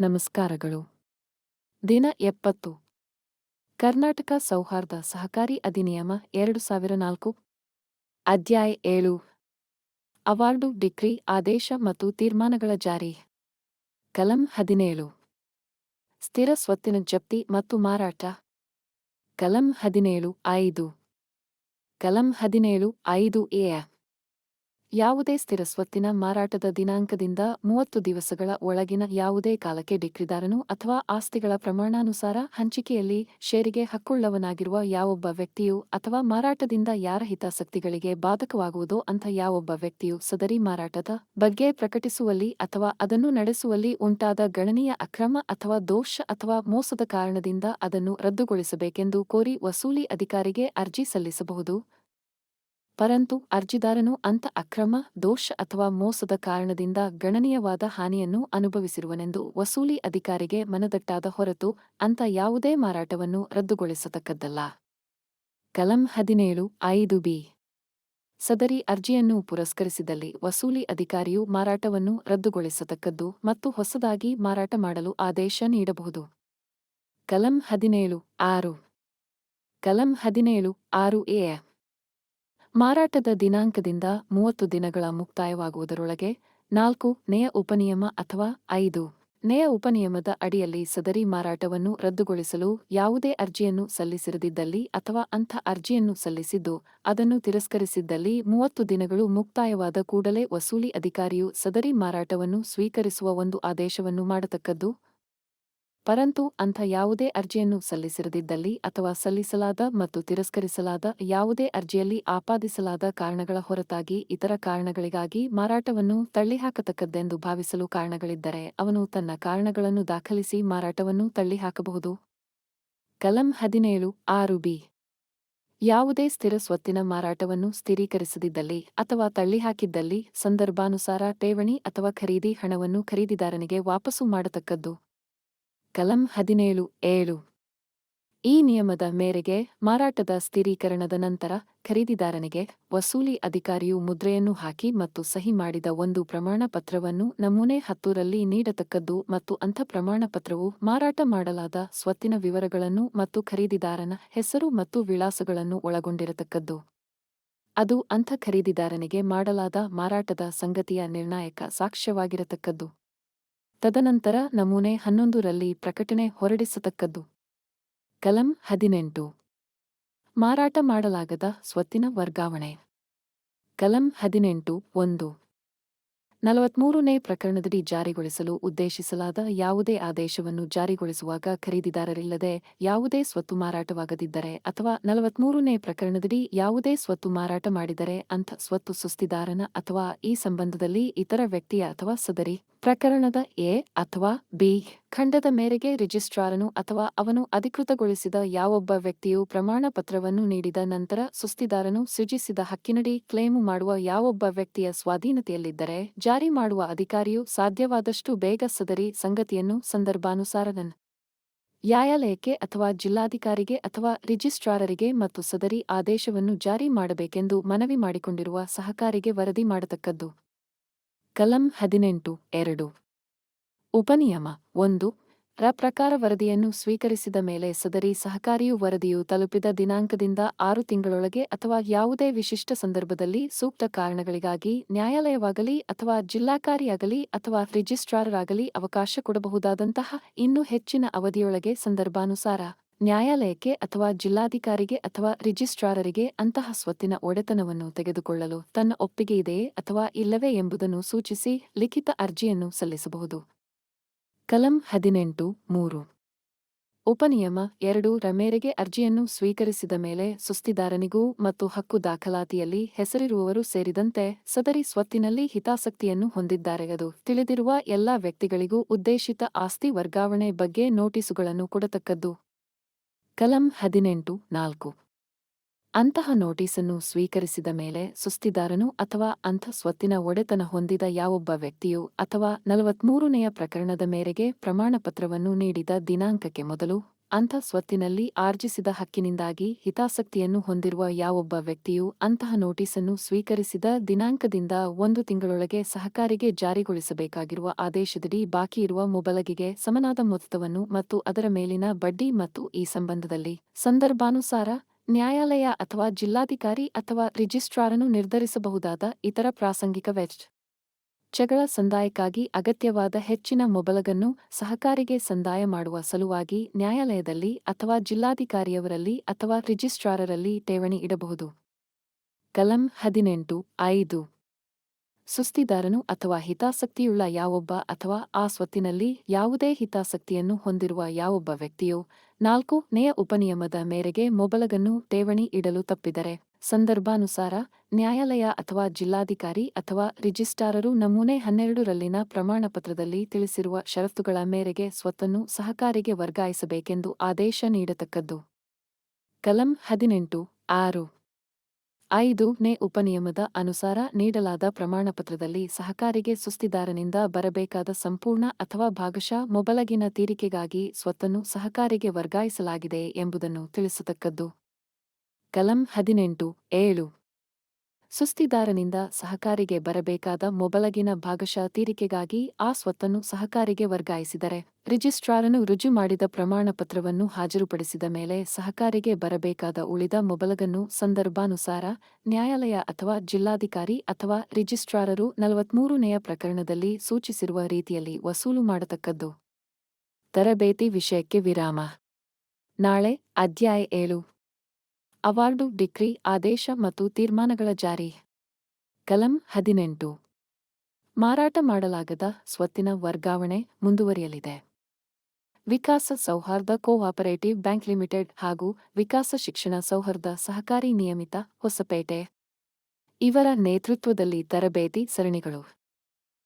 ನಮಸ್ಕಾರಗಳು. ದಿನ ಎಪ್ಪತ್ತು. ಕರ್ನಾಟಕ ಸೌಹಾರ್ದ ಸಹಕಾರಿ ಅಧಿನಿಯಮ ಎರಡು ಸಾವಿರ ನಾಲ್ಕು. ಅಧ್ಯಾಯ ಏಳು. ಅವಾರ್ಡು ಡಿಕ್ರಿ ಆದೇಶ ಮತ್ತು ತೀರ್ಮಾನಗಳ ಜಾರಿ. ಕಲಂ ಹದಿನೇಳು. ಸ್ಥಿರ ಸ್ವತ್ತಿನ ಜಪ್ತಿ ಮತ್ತು ಮಾರಾಟ. ಕಲಂ ಹದಿನೇಳು, ಐದು. ಕಲಂ ಹದಿನೇಳು, ಐದು, ಎ. ಯಾವುದೇ ಸ್ಥಿರ ಸ್ವತ್ತಿನ ಮಾರಾಟದ ದಿನಾಂಕದಿಂದ ಮೂವತ್ತು ದಿವಸಗಳ ಒಳಗಿನ ಯಾವುದೇ ಕಾಲಕ್ಕೆ ಡಿಕ್ರಿದಾರನು ಅಥವಾ ಆಸ್ತಿಗಳ ಪ್ರಮಾಣಾನುಸಾರ ಹಂಚಿಕೆಯಲ್ಲಿ ಷೇರಿಗೆ ಹಕ್ಕುಳ್ಳವನಾಗಿರುವ ಯಾವೊಬ್ಬ ವ್ಯಕ್ತಿಯು ಅಥವಾ ಮಾರಾಟದಿಂದ ಯಾರ ಹಿತಾಸಕ್ತಿಗಳಿಗೆ ಬಾಧಕವಾಗುವುದೋ ಅಂಥ ಯಾವೊಬ್ಬ ವ್ಯಕ್ತಿಯು ಸದರಿ ಮಾರಾಟದ ಬಗ್ಗೆ ಪ್ರಕಟಿಸುವಲ್ಲಿ ಅಥವಾ ಅದನ್ನು ನಡೆಸುವಲ್ಲಿ ಉಂಟಾದ ಗಣನೀಯ ಅಕ್ರಮ ಅಥವಾ ದೋಷ ಅಥವಾ ಮೋಸದ ಕಾರಣದಿಂದ ಅದನ್ನು ರದ್ದುಗೊಳಿಸಬೇಕೆಂದು ಕೋರಿ ವಸೂಲಿ ಅಧಿಕಾರಿಗೆ ಅರ್ಜಿ ಸಲ್ಲಿಸಬಹುದು. ಪರಂತು ಅರ್ಜಿದಾರನು ಅಂತ ಅಕ್ರಮ, ದೋಷ ಅಥವಾ ಮೋಸದ ಕಾರಣದಿಂದ ಗಣನೀಯವಾದ ಹಾನಿಯನ್ನು ಅನುಭವಿಸಿರುವನೆಂದು ವಸೂಲಿ ಅಧಿಕಾರಿಗೆ ಮನದಟ್ಟಾದ ಹೊರತು ಅಂತ ಯಾವುದೇ ಮಾರಾಟವನ್ನು ರದ್ದುಗೊಳಿಸತಕ್ಕದ್ದಲ್ಲ. ಕಲಂ ಹದಿನೇಳು, ಐದು ಬಿ. ಸದರಿ ಅರ್ಜಿಯನ್ನು ಪುರಸ್ಕರಿಸಿದಲ್ಲಿ ವಸೂಲಿ ಅಧಿಕಾರಿಯು ಮಾರಾಟವನ್ನು ರದ್ದುಗೊಳಿಸತಕ್ಕದ್ದು ಮತ್ತು ಹೊಸದಾಗಿ ಮಾರಾಟ ಮಾಡಲು ಆದೇಶ ನೀಡಬಹುದು. ಕಲಂ ಹದಿನೇಳು, ಆರು. ಕಲಂ ಹದಿನೇಳು, ಆರು ಎ. ಮಾರಾಟದ ದಿನಾಂಕದಿಂದ ಮೂವತ್ತು ದಿನಗಳ ಮುಕ್ತಾಯವಾಗುವುದರೊಳಗೆ ನಾಲ್ಕು ನೇಯ ಉಪನಿಯಮ ಅಥವಾ ಐದು ನೇಯ ಉಪನಿಯಮದ ಅಡಿಯಲ್ಲಿ ಸದರಿ ಮಾರಾಟವನ್ನು ರದ್ದುಗೊಳಿಸಲು ಯಾವುದೇ ಅರ್ಜಿಯನ್ನು ಸಲ್ಲಿಸಿರದಿದ್ದಲ್ಲಿ ಅಥವಾ ಅಂಥ ಅರ್ಜಿಯನ್ನು ಸಲ್ಲಿಸಿದ್ದು ಅದನ್ನು ತಿರಸ್ಕರಿಸಿದ್ದಲ್ಲಿ ಮೂವತ್ತು ದಿನಗಳು ಮುಕ್ತಾಯವಾದ ಕೂಡಲೇ ವಸೂಲಿ ಅಧಿಕಾರಿಯು ಸದರಿ ಮಾರಾಟವನ್ನು ಸ್ವೀಕರಿಸುವ ಒಂದು ಆದೇಶವನ್ನು ಮಾಡತಕ್ಕದ್ದು ಪರಂತು ಅಂಥ ಯಾವುದೇ ಅರ್ಜಿಯನ್ನು ಸಲ್ಲಿಸಿರದಿದ್ದಲ್ಲಿ ಅಥವಾ ಸಲ್ಲಿಸಲಾದ ಮತ್ತು ತಿರಸ್ಕರಿಸಲಾದ ಯಾವುದೇ ಅರ್ಜಿಯಲ್ಲಿ ಆಪಾದಿಸಲಾದ ಕಾರಣಗಳ ಹೊರತಾಗಿ ಇತರ ಕಾರಣಗಳಿಗಾಗಿ ಮಾರಾಟವನ್ನು ತಳ್ಳಿಹಾಕತಕ್ಕದ್ದೆಂದು ಭಾವಿಸಲು ಕಾರಣಗಳಿದ್ದರೆ ಅವನು ತನ್ನ ಕಾರಣಗಳನ್ನು ದಾಖಲಿಸಿ ಮಾರಾಟವನ್ನು ತಳ್ಳಿಹಾಕಬಹುದು. ಕಲಂ ಹದಿನೇಳು, ಆರು ಬಿ. ಯಾವುದೇ ಸ್ಥಿರ ಸ್ವತ್ತಿನ ಮಾರಾಟವನ್ನು ಸ್ಥಿರೀಕರಿಸದಿದ್ದಲ್ಲಿ ಅಥವಾ ತಳ್ಳಿಹಾಕಿದ್ದಲ್ಲಿ ಸಂದರ್ಭಾನುಸಾರ ಠೇವಣಿ ಅಥವಾ ಖರೀದಿ ಹಣವನ್ನು ಖರೀದಿದಾರನಿಗೆ ವಾಪಸು ಮಾಡತಕ್ಕದ್ದು. ಕಲಂ ಹದಿನೇಳು, ಏಳು. ಈ ನಿಯಮದ ಮೇರೆಗೆ ಮಾರಾಟದ ಸ್ಥಿರೀಕರಣದ ನಂತರ ಖರೀದಿದಾರನಿಗೆ ವಸೂಲಿ ಅಧಿಕಾರಿಯು ಮುದ್ರೆಯನ್ನು ಹಾಕಿ ಮತ್ತು ಸಹಿ ಮಾಡಿದ ಒಂದು ಪ್ರಮಾಣಪತ್ರವನ್ನು ನಮೂನೆ ಹತ್ತೂರಲ್ಲಿ ನೀಡತಕ್ಕದ್ದು ಮತ್ತು ಅಂಥ ಪ್ರಮಾಣಪತ್ರವು ಮಾರಾಟ ಮಾಡಲಾದ ಸ್ವತ್ತಿನ ವಿವರಗಳನ್ನು ಮತ್ತು ಖರೀದಿದಾರನ ಹೆಸರು ಮತ್ತು ವಿಳಾಸಗಳನ್ನು ಒಳಗೊಂಡಿರತಕ್ಕದ್ದು. ಅದು ಅಂಥ ಖರೀದಿದಾರನಿಗೆ ಮಾಡಲಾದ ಮಾರಾಟದ ಸಂಗತಿಯ ನಿರ್ಣಾಯಕ ಸಾಕ್ಷ್ಯವಾಗಿರತಕ್ಕದ್ದು. ತದನಂತರ ನಮೂನೆ ಹನ್ನೊಂದರಲ್ಲಿ ಪ್ರಕಟಣೆ ಹೊರಡಿಸತಕ್ಕದ್ದು. ಕಲಂ ಹದಿನೆಂಟು. ಮಾರಾಟ ಮಾಡಲಾಗದ ಸ್ವತ್ತಿನ ವರ್ಗಾವಣೆ. ಕಲಂ ಹದಿನೆಂಟು ಒಂದು. ನಲವತ್ಮೂರನೇ ಪ್ರಕರಣದಡಿ ಜಾರಿಗೊಳಿಸಲು ಉದ್ದೇಶಿಸಲಾದ ಯಾವುದೇ ಆದೇಶವನ್ನು ಜಾರಿಗೊಳಿಸುವಾಗ ಖರೀದಿದಾರರಿಲ್ಲದೆ ಯಾವುದೇ ಸ್ವತ್ತು ಮಾರಾಟವಾಗದಿದ್ದರೆ ಅಥವಾ ನಲವತ್ಮೂರನೇ ಪ್ರಕರಣದಡಿ ಯಾವುದೇ ಸ್ವತ್ತು ಮಾರಾಟ ಮಾಡಿದರೆ ಅಂಥ ಸ್ವತ್ತು ಸುಸ್ತಿದಾರನ ಅಥವಾ ಈ ಸಂಬಂಧದಲ್ಲಿ ಇತರ ವ್ಯಕ್ತಿಯ ಅಥವಾ ಸದರಿ ಪ್ರಕರಣದ ಎ ಅಥವಾ ಬಿ ಖಂಡದ ಮೇರೆಗೆ ರಿಜಿಸ್ಟ್ರಾರನು ಅಥವಾ ಅವನು ಅಧಿಕೃತಗೊಳಿಸಿದ ಯಾವೊಬ್ಬ ವ್ಯಕ್ತಿಯು ಪ್ರಮಾಣ ಪತ್ರವನ್ನು ನೀಡಿದ ನಂತರ ಸುಸ್ತಿದಾರನು ಸೃಜಿಸಿದ ಹಕ್ಕಿನಡಿ ಕ್ಲೇಮು ಮಾಡುವ ಯಾವೊಬ್ಬ ವ್ಯಕ್ತಿಯ ಸ್ವಾಧೀನತೆಯಲ್ಲಿದ್ದರೆ ಜಾರಿ ಮಾಡುವ ಅಧಿಕಾರಿಯು ಸಾಧ್ಯವಾದಷ್ಟು ಬೇಗ ಸದರಿ ಸಂಗತಿಯನ್ನು ಸಂದರ್ಭಾನುಸಾರನನ್ ನ್ಯಾಯಾಲಯಕ್ಕೆ ಅಥವಾ ಜಿಲ್ಲಾಧಿಕಾರಿಗೆ ಅಥವಾ ರಿಜಿಸ್ಟ್ರಾರರಿಗೆ ಮತ್ತು ಸದರಿ ಆದೇಶವನ್ನು ಜಾರಿ ಮಾಡಬೇಕೆಂದು ಮನವಿ ಮಾಡಿಕೊಂಡಿರುವ ಸಹಕಾರಿಗೆ ವರದಿ ಮಾಡತಕ್ಕದ್ದು. ಕಲಂ ಹದಿನೆಂಟು, ಎರಡು. ಉಪನಿಯಮ ಒಂದು. ರ ಪ್ರಕಾರ ವರದಿಯನ್ನು ಸ್ವೀಕರಿಸಿದ ಮೇಲೆ ಸದರಿ ಸಹಕಾರಿಯು ವರದಿಯು ತಲುಪಿದ ದಿನಾಂಕದಿಂದ ಆರು ತಿಂಗಳೊಳಗೆ ಅಥವಾ ಯಾವುದೇ ವಿಶಿಷ್ಟ ಸಂದರ್ಭದಲ್ಲಿ ಸೂಕ್ತ ಕಾರಣಗಳಿಗಾಗಿ ನ್ಯಾಯಾಲಯವಾಗಲಿ ಅಥವಾ ಜಿಲ್ಲಾಕಾರಿಯಾಗಲಿ ಅಥವಾ ರಿಜಿಸ್ಟ್ರಾರರಾಗಲಿ ಅವಕಾಶ ಕೊಡಬಹುದಾದಂತಹ ಇನ್ನೂ ಹೆಚ್ಚಿನ ಅವಧಿಯೊಳಗೆ ಸಂದರ್ಭಾನುಸಾರ. ನ್ಯಾಯಾಲಯಕ್ಕೆ ಅಥವಾ ಜಿಲ್ಲಾಧಿಕಾರಿಗೆ ಅಥವಾ ರಿಜಿಸ್ಟ್ರಾರರಿಗೆ ಅಂತಹ ಸ್ವತ್ತಿನ ಒಡೆತನವನ್ನು ತೆಗೆದುಕೊಳ್ಳಲು ತನ್ನ ಒಪ್ಪಿಗೆ ಇದೆಯೇ ಅಥವಾ ಇಲ್ಲವೇ ಎಂಬುದನ್ನು ಸೂಚಿಸಿ ಲಿಖಿತ ಅರ್ಜಿಯನ್ನು ಸಲ್ಲಿಸಬಹುದು. ಕಲಂ ಹದಿನೆಂಟು, ಮೂರು. ಉಪನಿಯಮ ಎರಡು ರ ಮೇರೆಗೆ ಅರ್ಜಿಯನ್ನು ಸ್ವೀಕರಿಸಿದ ಮೇಲೆ ಸುಸ್ತಿದಾರನಿಗೂ ಮತ್ತು ಹಕ್ಕು ದಾಖಲಾತಿಯಲ್ಲಿ ಹೆಸರಿರುವವರು ಸೇರಿದಂತೆ ಸದರಿ ಸ್ವತ್ತಿನಲ್ಲಿ ಹಿತಾಸಕ್ತಿಯನ್ನು ಹೊಂದಿದ್ದಾರೆ. ಅದು ತಿಳಿದಿರುವ ಎಲ್ಲಾ ವ್ಯಕ್ತಿಗಳಿಗೂ ಉದ್ದೇಶಿತ ಆಸ್ತಿ ವರ್ಗಾವಣೆ ಬಗ್ಗೆ ನೋಟಿಸುಗಳನ್ನು ಕೊಡತಕ್ಕದ್ದು. ಕಲಂ ಹದಿನೆಂಟು ನಾಲ್ಕು. ಅಂತಹ ನೋಟಿಸನ್ನು ಸ್ವೀಕರಿಸಿದ ಮೇಲೆ ಸುಸ್ತಿದಾರನು ಅಥವಾ ಅಂಥ ಸ್ವತ್ತಿನ ಒಡೆತನ ಹೊಂದಿದ ಯಾವೊಬ್ಬ ವ್ಯಕ್ತಿಯು ಅಥವಾ ನಲವತ್ಮೂರನೆಯ ಪ್ರಕರಣದ ಮೇರೆಗೆ ಪ್ರಮಾಣಪತ್ರವನ್ನು ನೀಡಿದ ದಿನಾಂಕಕ್ಕೆ ಮೊದಲು ಅಂಥ ಸ್ವತ್ತಿನಲ್ಲಿ ಆರ್ಜಿಸಿದ ಹಕ್ಕಿನಿಂದಾಗಿ ಹಿತಾಸಕ್ತಿಯನ್ನು ಹೊಂದಿರುವ ಯಾವೊಬ್ಬ ವ್ಯಕ್ತಿಯು ಅಂತಹ ನೋಟಿಸನ್ನು ಸ್ವೀಕರಿಸಿದ ದಿನಾಂಕದಿಂದ ಒಂದು ತಿಂಗಳೊಳಗೆ ಸಹಕಾರಿಗೆ ಜಾರಿಗೊಳಿಸಬೇಕಾಗಿರುವ ಆದೇಶದಡಿ ಇರುವ ಮೊಬಲಗಿಗೆ ಸಮನಾದ ಮೊತ್ತವನ್ನು ಮತ್ತು ಅದರ ಮೇಲಿನ ಬಡ್ಡಿ ಮತ್ತು ಈ ಸಂಬಂಧದಲ್ಲಿ ಸಂದರ್ಭಾನುಸಾರ ನ್ಯಾಯಾಲಯ ಅಥವಾ ಜಿಲ್ಲಾಧಿಕಾರಿ ಅಥವಾ ರಿಜಿಸ್ಟ್ರಾರನು ನಿರ್ಧರಿಸಬಹುದಾದ ಇತರ ಪ್ರಾಸಂಗಿಕ ವೆಚ್ಚ. ಗಳ ಸಂದಾಯಕ್ಕಾಗಿ ಅಗತ್ಯವಾದ ಹೆಚ್ಚಿನ ಮೊಬಲಗನ್ನು ಸಹಕಾರಿಗೆ ಸಂದಾಯ ಮಾಡುವ ಸಲುವಾಗಿ ನ್ಯಾಯಾಲಯದಲ್ಲಿ ಅಥವಾ ಜಿಲ್ಲಾಧಿಕಾರಿಯವರಲ್ಲಿ ಅಥವಾ ರಿಜಿಸ್ಟ್ರಾರರಲ್ಲಿ ಠೇವಣಿ ಇಡಬಹುದು. ಕಲಂ ಹದಿನೆಂಟು, ಐದು. ಸುಸ್ತಿದಾರನು ಅಥವಾ ಹಿತಾಸಕ್ತಿಯುಳ್ಳ ಯಾವೊಬ್ಬ ಅಥವಾ ಆ ಸ್ವತ್ತಿನಲ್ಲಿ ಯಾವುದೇ ಹಿತಾಸಕ್ತಿಯನ್ನು ಹೊಂದಿರುವ ಯಾವೊಬ್ಬ ವ್ಯಕ್ತಿಯು ನಾಲ್ಕು ನೇಯ ಉಪನಿಯಮದ ಮೇರೆಗೆ ಮೊಬಲಗನ್ನು ಠೇವಣಿ ಇಡಲು ತಪ್ಪಿದರೆ ಸಂದರ್ಭಾನುಸಾರ ನ್ಯಾಯಾಲಯ ಅಥವಾ ಜಿಲ್ಲಾಧಿಕಾರಿ ಅಥವಾ ರಿಜಿಸ್ಟ್ರಾರರು ನಮೂನೆ ಹನ್ನೆರಡರಲ್ಲಿನ ಪ್ರಮಾಣಪತ್ರದಲ್ಲಿ ತಿಳಿಸಿರುವ ಷರತ್ತುಗಳ ಮೇರೆಗೆ ಸ್ವತ್ತನ್ನು ಸಹಕಾರಿಗೆ ವರ್ಗಾಯಿಸಬೇಕೆಂದು ಆದೇಶ ನೀಡತಕ್ಕದ್ದು. ಕಲಂ ಹದಿನೆಂಟು, ಆರು, ಐದು ನೇ ಉಪನಿಯಮದ ಅನುಸಾರ ನೀಡಲಾದ ಪ್ರಮಾಣಪತ್ರದಲ್ಲಿ ಸಹಕಾರಿಗೆ ಸುಸ್ತಿದಾರನಿಂದ ಬರಬೇಕಾದ ಸಂಪೂರ್ಣ ಅಥವಾ ಭಾಗಶಃ ಮೊಬಲಗಿನ ತೀರಿಕೆಗಾಗಿ ಸ್ವತ್ತನ್ನು ಸಹಕಾರಿಗೆ ವರ್ಗಾಯಿಸಲಾಗಿದೆ ಎಂಬುದನ್ನು ತಿಳಿಸತಕ್ಕದ್ದು. ಕಲಂ ಹದಿನೆಂಟು, ಏಳು. ಸುಸ್ತಿದಾರನಿಂದ ಸಹಕಾರಿಗೆ ಬರಬೇಕಾದ ಮೊಬಲಗಿನ ಭಾಗಶಃ ತೀರಿಕೆಗಾಗಿ ಆ ಸ್ವತ್ತನ್ನು ಸಹಕಾರಿಗೆ ವರ್ಗಾಯಿಸಿದರೆ, ರಿಜಿಸ್ಟ್ರಾರನು ರುಜು ಮಾಡಿದ ಪ್ರಮಾಣಪತ್ರವನ್ನು ಹಾಜರುಪಡಿಸಿದ ಮೇಲೆ ಸಹಕಾರಿಗೆ ಬರಬೇಕಾದ ಉಳಿದ ಮೊಬಲಗನ್ನು ಸಂದರ್ಭಾನುಸಾರ ನ್ಯಾಯಾಲಯ ಅಥವಾ ಜಿಲ್ಲಾಧಿಕಾರಿ ಅಥವಾ ರಿಜಿಸ್ಟ್ರಾರರು ನಲವತ್ಮೂರನೆಯ ಪ್ರಕರಣದಲ್ಲಿ ಸೂಚಿಸಿರುವ ರೀತಿಯಲ್ಲಿ ವಸೂಲು ಮಾಡತಕ್ಕದ್ದು. ತರಬೇತಿ ವಿಷಯಕ್ಕೆ ವಿರಾಮ. ನಾಳೆ ಅಧ್ಯಾಯ ಏಳು. ಅವಾರ್ಡು ಡಿಕ್ರಿ ಆದೇಶ ಮತ್ತು ತೀರ್ಮಾನಗಳ ಜಾರಿ. ಕಲಂ ಹದಿನೆಂಟು. ಮಾರಾಟ ಮಾಡಲಾಗದ ಸ್ವತ್ತಿನ ವರ್ಗಾವಣೆ ಮುಂದುವರಿಯಲಿದೆ. ವಿಕಾಸ ಸೌಹಾರ್ದ ಕೋಆಪರೇಟಿವ್ ಬ್ಯಾಂಕ್ ಲಿಮಿಟೆಡ್ ಹಾಗೂ ವಿಕಾಸ ಶಿಕ್ಷಣ ಸೌಹಾರ್ದ ಸಹಕಾರಿ ನಿಯಮಿತ ಹೊಸಪೇಟೆ. ಇವರ ನೇತೃತ್ವದಲ್ಲಿ ತರಬೇತಿ ಸರಣಿಗಳು.